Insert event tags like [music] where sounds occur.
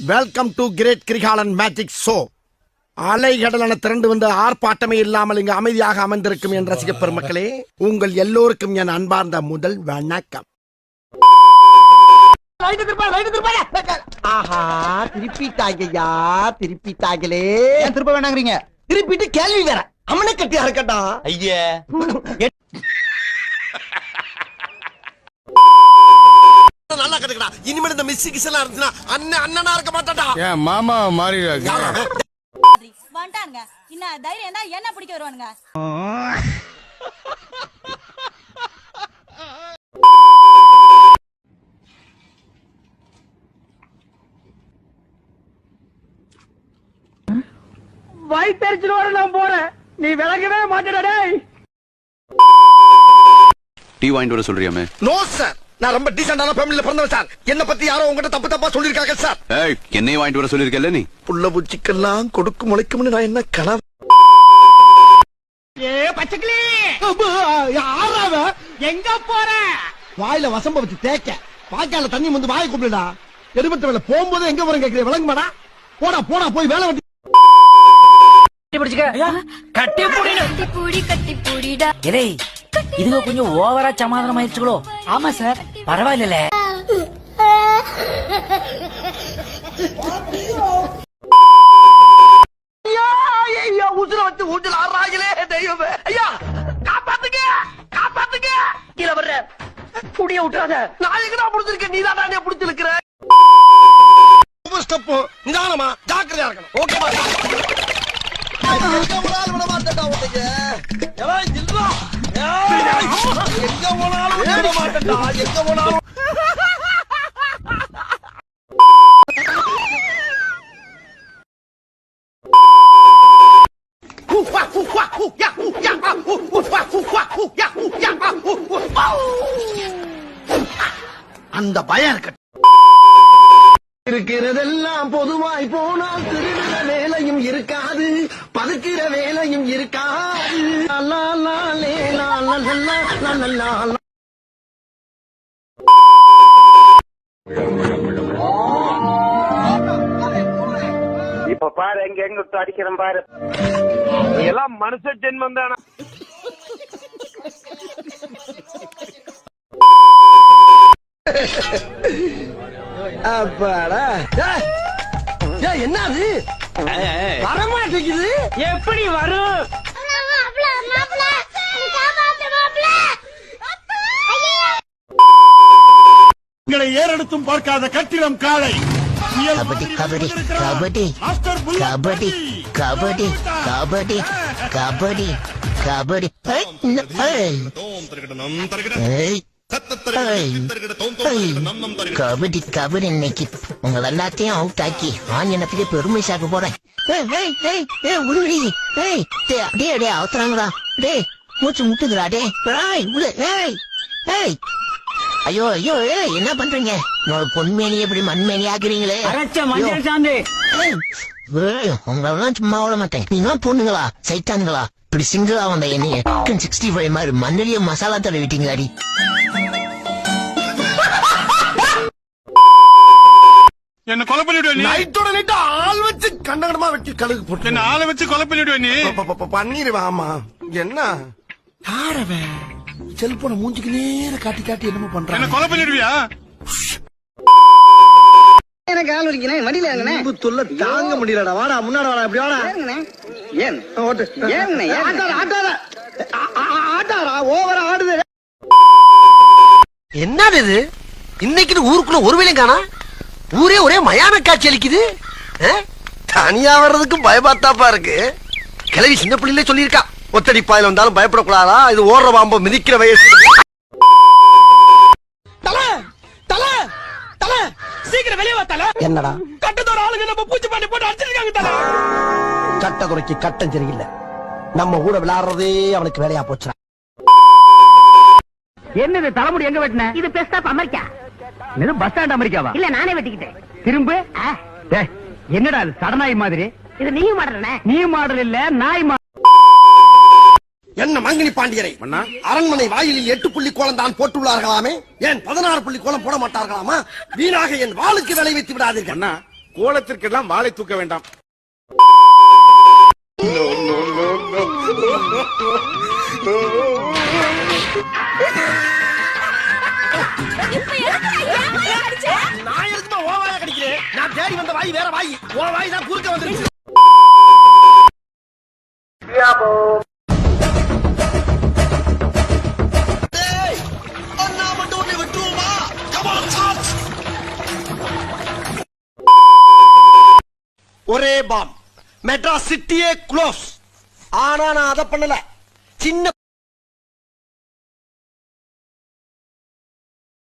Welcome to great Kirikalan magic show அலைகடலான திரண்டு வந்து ஆர்ப்பாட்டமே இல்லாமல் இங்கு அமைதியாக அமர்ந்திருக்கும் என் ரசிக பெருமக்களே உங்கள் எல்லோருக்கும் என் அன்பார்ந்த முதல் வணக்கம். ஆஹா திருப்பிட்டாங்கய்யா திருப்பிட்டாங்களே ஏன் திருப்ப வேணாங்கிறீங்க? திருப்பிட்டு கேள்வி வேற. அம்மனை கட்டி அறக்கட்டா ஐயா. நல்லா கட்டுக்கடா இனிமேல் இந்த மிஸ்ஸி கிஸ் எல்லாம் இருந்துச்சுன்னா அண்ணன் அண்ணனா இருக்க மாட்டாடா ஏன் மாமா மாறிடாங்க வந்துட்டானுங்க. இன்னும் தைரியம் தான் என்ன பிடிக்க வருவானுங்க. வயிற்றுல நான் போறேன். நீ விலகவே மாட்டேடா டேய். டீ வாங்கிட்டு வர சொல்றியாமே? நோ சார் நான் ரொம்ப டீசென்டான ஃபேமிலில பிறந்தவன் சார் என்ன பத்தி யாரோ உங்ககிட்ட தப்பு தப்பா சொல்லிருக்காங்க சார் ஏய் என்னையும் வாங்கிட்டு வர சொல்லிருக்கல நீ? புள்ள பூச்சிக்கெல்லாம் கொடுக்கு முளைக்கும்னு நான் என்ன கனவு? ஏ பச்சைக்கிளி! யாராவ எங்க போற? வாயில வசம்ப வச்சு தேக்க. வாய்க்கால தண்ணி வந்து வாயை கூப்பிடுடா எடுபட்ட வேலை போகும்போது எங்க வரும் கேக்குறேன் விளங்குமாடா. போடா போடா போய் வேலை வெட்டி. கட்டிப்பூடி கட்டிப்பூடிடா இலை இதுங்க கொஞ்சம் ஓவரா சமாதானம் ஆயிடுச்சுங்களோ? ஆமா சார். பரவாயில்ல ஐயா ஐயா உசுர வச்சு ஊஞ்சல் ஆடுறாங்களே தெய்வமே. ஐயா காப்பாத்துங்க காப்பாத்துங்க. கீழே வர்ற. புடிய விட்டுறாத. நான் எங்கடா புடிச்சிருக்கேன்? நீ தான் நானே புடிச்சிருக்கிற ஸ்டெப் நிதானமா ஜாக்கிரதையா இருக்கணும். ஓகேவா விட மாட்டேன்டா எங்க போனாலும் விட மாட்டேன்டா எங்க போனாலும் அந்த பயம் இருக்கு இருக்கிறதெல்லாம் பொதுவாய் போனால் திருடுற வேலையும் இருக்காது பதுக்கிற வேலையும் இருக்காது. இப்ப பாரு எங்க எங்க அடிக்கிறேன் பாரு. எல்லாம் மனுஷ ஜென்மம் தானா. Ha. [laughs] என்ன அது வரமாட்டேங்குது. எப்படி வரும்? உங்களை ஏறெடுத்தும் பார்க்காத கட்டிடம் புயல் கபடி கபடி. கபடி புல்லட் கபடி கபடி கபடி கபடி கபடி. கபடி கபடி இன்னைக்கு. உங்க எல்லாத்தையும் அவுட் ஆக்கி ஆஞ்சனத்துக்கு பெருமை சாக்க போறேன். டே டே அவசராங்கடா மூச்சு முட்டுதுடா டே. ராய் ஏய் ஐயோ ஐயோ ஏய் என்ன பண்றீங்க? பொன்மேனி எப்படி மண்மேனி ஆக்குறீங்களே? உங்களெல்லாம் சும்மா விட மாட்டேன். நீங்க பொண்ணுங்களா? சைத்தானுங்களா இப்படி சிங்கிளா வந்த என்னைய? சிக்ஸ்டி ஃபைவ் மாதிரி மண்ணடிய மசாலா தடவிட்டீங்களாடி. என்ன கொலை பண்ணிடுவ நீ? நைட்டோட நைட்டு ஆள் வச்சு கண்டகடமா வெட்டி கழுகு போட்டு என்ன ஆளை வச்சு கொலை பண்ணிடுவ நீ? ப- ப- ப- பண்ணிருவேன் ஆமா என்ன? யாரவன் செல்போனை மூஞ்சிக்கு நேர காட்டி காட்டி என்னமோ என்ன பண்றான் கொலை பண்ணிடுவியா? இரும்பு தொல்லை தாங்க முடியலடா. வாடா முன்னாடி வாடா இப்படி வாடா. ஏன்? ஓட்டு. ஆட்டாத ஆட்டாத. ஆ- ஆ- ஆட்டாரா ஓவரா ஆடுது. என்னது இது? இன்னைக்கு ஊருக்குள்ள ஒரு வேலையும் காணா? ஊரே ஒரே மயான காட்சி அளிக்குது? தனியா வர்றதுக்கு பயமாத்தாப்பா இருக்கு. கிளவி சின்ன பிள்ளையிலே சொல்லியிருக்கா ஒத்தடி பாயில வந்தாலும் பயப்படக்கூடாதா? இது ஓடுற பாம்பு மிதிக்கிற வயசு. தல தல தல சீக்கிரம் வெளியே வா தல. என்னடா? கட்டத்தோட ஆளுங்க நம்ம பூச்சி பண்ணி போட்டு அடிச்சிருக்காங்க தல. கட்ட குறைக்கு கட்டம் சரியில்லை நம்ம கூட விளையாடுறதே அவனுக்கு வேலையா போச்சுடா. என்னது தலைமுடி எங்க வெட்டின? இது பெஸ்டாப் அமெரிக்கா? இது பஸ் ஸ்டாண்ட் அமெரிக்காவா? இல்ல நானே வெட்டிக்கிட்டேன். திரும்ப? என்னடா இது சடநாய் மாதிரி? இது நீயும் மாடலனே? நீ மாடல் இல்ல நாய் மா என்ன மங்கினி பாண்டியரை? அரண்மனை வாயிலில் எட்டு புள்ளி கோலம் தான் போட்டுள்ளார்களாமே? ஏன் பதினாறு புள்ளி கோலம் போட மாட்டார்களாமா? வீணாக என் வாளுக்கு விளை வைத்து விடாதீர்கள். கோலத்திற்கெல்லாம் வாளை தூக்க வேண்டாம். நான் தேடி வந்த வாய் வேற வாய். ஓ வாய் தான் குறுக்க வந்துருச்சு. ஒரே பாம். மெட்ராஸ் சிட்டியே க்ளோஸ் ஆனா நான் அதை பண்ணல. சின்ன